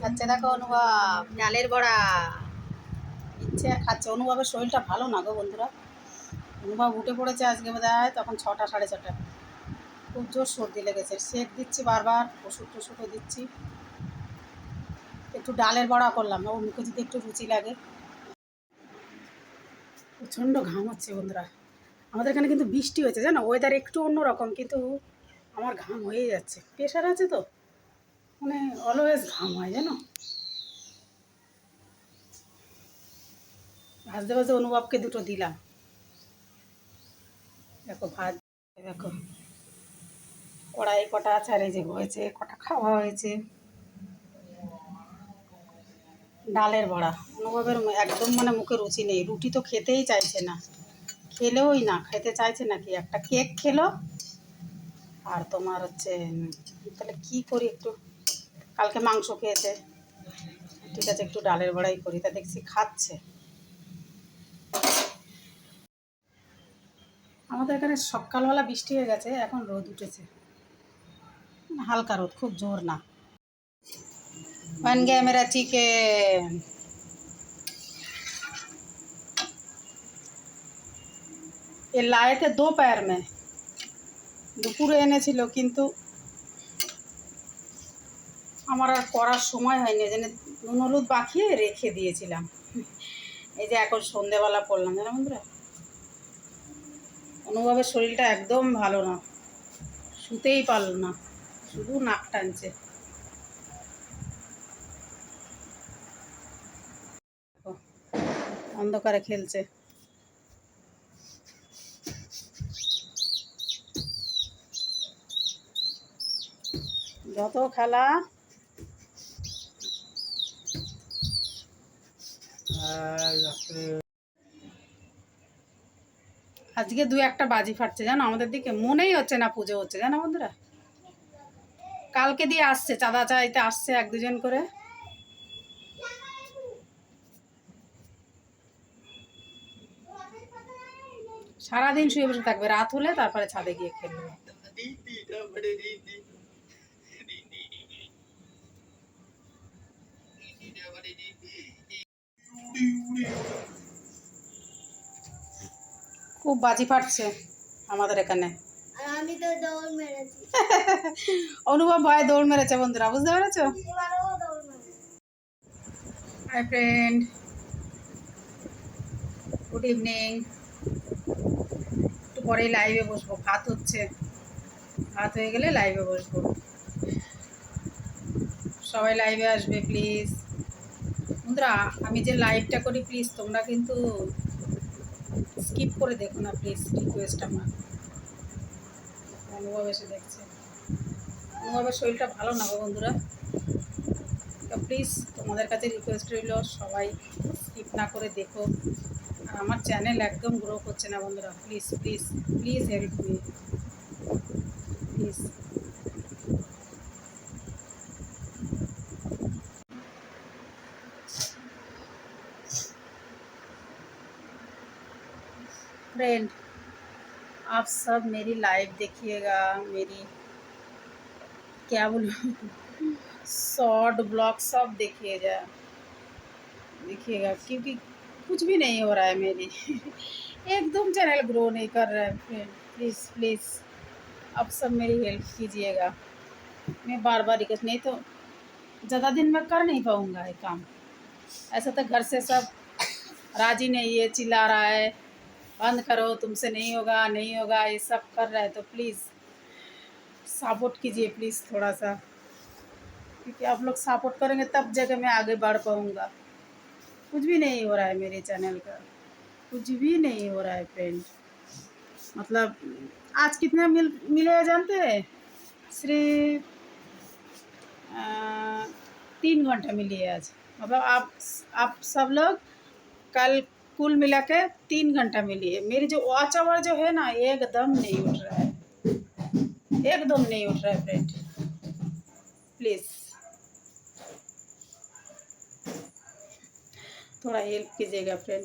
খাচ্ছে, দেখো অনুভব, ডালের বড়া। ইচ্ছে, খাচ্ছে। অনুভবের শরীরটা ভালো না গো বন্ধুরা। অনুভব উঠে পড়েছে আজকে বোধ তখন ছটা, সাড়ে ছটা। খুব জোর সর্দি লেগেছে। সেক দিচ্ছি বারবার, ওষুধ টষুধও দিচ্ছি। একটু ডালের বড়া করলাম ওর মুখে যদি একটু রুচি লাগে। প্রচণ্ড ঘাম হচ্ছে বন্ধুরা। আমাদের এখানে কিন্তু বৃষ্টি হয়েছে, জানো? ওয়েদার একটু অন্যরকম, কিন্তু আমার ঘাম হয়ে যাচ্ছে। প্রেশার আছে তো? মানে অলওয়েজ ঘাম হয়, জানো? ভাজতে ভাজতে অনুভবকে দুটো দিলাম। দেখো ভাজ দেখো কড়াই কটা আছে যে হয়েছে, কটা খাওয়া হয়েছে। ডালের বড়া। অনুভবের একদম মানে মুখে রুচি নেই। রুটি তো খেতেই চাইছে না। খেলেওই না, খেতে চাইছে নাকি একটা কেক খেলো আর তোমার হচ্ছে উম, তাহলে কি করি একটু কালকে মাংস খেয়েছে ঠিক আছে একটু ডালের বড়াই করি তা দেখছি খাচ্ছে আমাদের এখানে সকালবেলা বৃষ্টি হয়ে গেছে এখন রোদ উঠেছে হালকা রোদ খুব জোর না बन गया मेरा चिकन ये लाए थे दोपहर में দুপুরে এনেছিল, কিন্তু আমার আর করার সময় হয়নি যেন নুন হলুদ মাখিয়ে রেখে দিয়েছিলাম। এই যে এখন সন্ধেবেলা পড়লাম, জানো বন্ধুরা? অনুভবের শরীরটা একদম ভালো না, শুতেই পারল না, শুধু নাক টানছে। অন্ধকারে খেলছে। যত খেলা। আজকে দু একটা বাজি ফাটছে জানো? আমাদের দিকে মনেই হচ্ছে না পুজো হচ্ছে জানো বন্ধুরা? কালকে দিয়ে আসছে চাঁদা চাইতে আসছে এক দুজন করে। সারাদিন শুয়ে বসে থাকবে রাত হলে তারপরে ছাদে গিয়ে খেলবে। খুব বাজি ফাটছে আমাদের এখানে। আমি তো দৌড় মেরেছি। অনুভব ভয়ে দৌড় মেরেছে বন্ধুরা বুঝতে পেরেছ? হাই ফ্রেন্ড গুড ইভিনিং একটু পরেই লাইভে বসবো ভাত হচ্ছে। ভাত হয়ে গেলে লাইভে বসবো। সবাই লাইভে আসবে প্লিজ বন্ধুরা আমি যে লাইভটা করি প্লিজ তোমরা কিন্তু স্কিপ করে দেখো না প্লিজ রিকোয়েস্ট আমার অনুভব এসে দেখছে। অনুভবের শরীরটা ভালো না গো বন্ধুরা। তো প্লিজ তোমাদের কাছে রিকোয়েস্ট রইল, সবাই স্কিপ না করে দেখো। আর আমার চ্যানেল একদম গ্রো করছে না বন্ধুরা। Please please please help me please friend आप सब मेरी लाइव देखिएगा, मेरी, क्या बोलूँ? शॉर्ट ब्लॉग सब देखिएगा। देखिएगा, क्योंकि कुछ भी नहीं हो रहा है मेरी। एकदम चैनल ग्रो नहीं कर रहा है फ्रेंड प्लीज़ प्लीज़ आप सब मेरी हेल्प कीजिएगा। मैं बार बार रिक्वेस्ट नहीं तो ज़्यादा दिन में कर नहीं पाऊँगा ये काम। ऐसा तो घर से सब राज़ी नहीं है, चिल्ला रहा है। बंद करो, तुमसे नहीं होगा नहीं होगा, ये सब कर रहा है तो प्लीज़ सपोर्ट कीजिए प्लीज़ थोड़ा सा क्योंकि आप लोग सपोर्ट करेंगे, तब जगह मैं आगे बढ़ पाऊँगा। कुछ भी नहीं हो रहा है मेरे चैनल का। कुछ भी नहीं हो रहा है फ्रेंड मतलब आज कितने मिल, मिले जानते हैं? सिर्फ़ तीन घंटा मिली है आज। मतलब आप आप सब लोग कल कुल मिला के तीन घंटा मिली है। मेरी जो वॉच आवर जो है ना, एकदम नहीं उठ रहा है। एकदम नहीं उठ रहा है फ्रेंड प्लीज़ थोड़ा हेल्प कीजिएगा फ्रेंड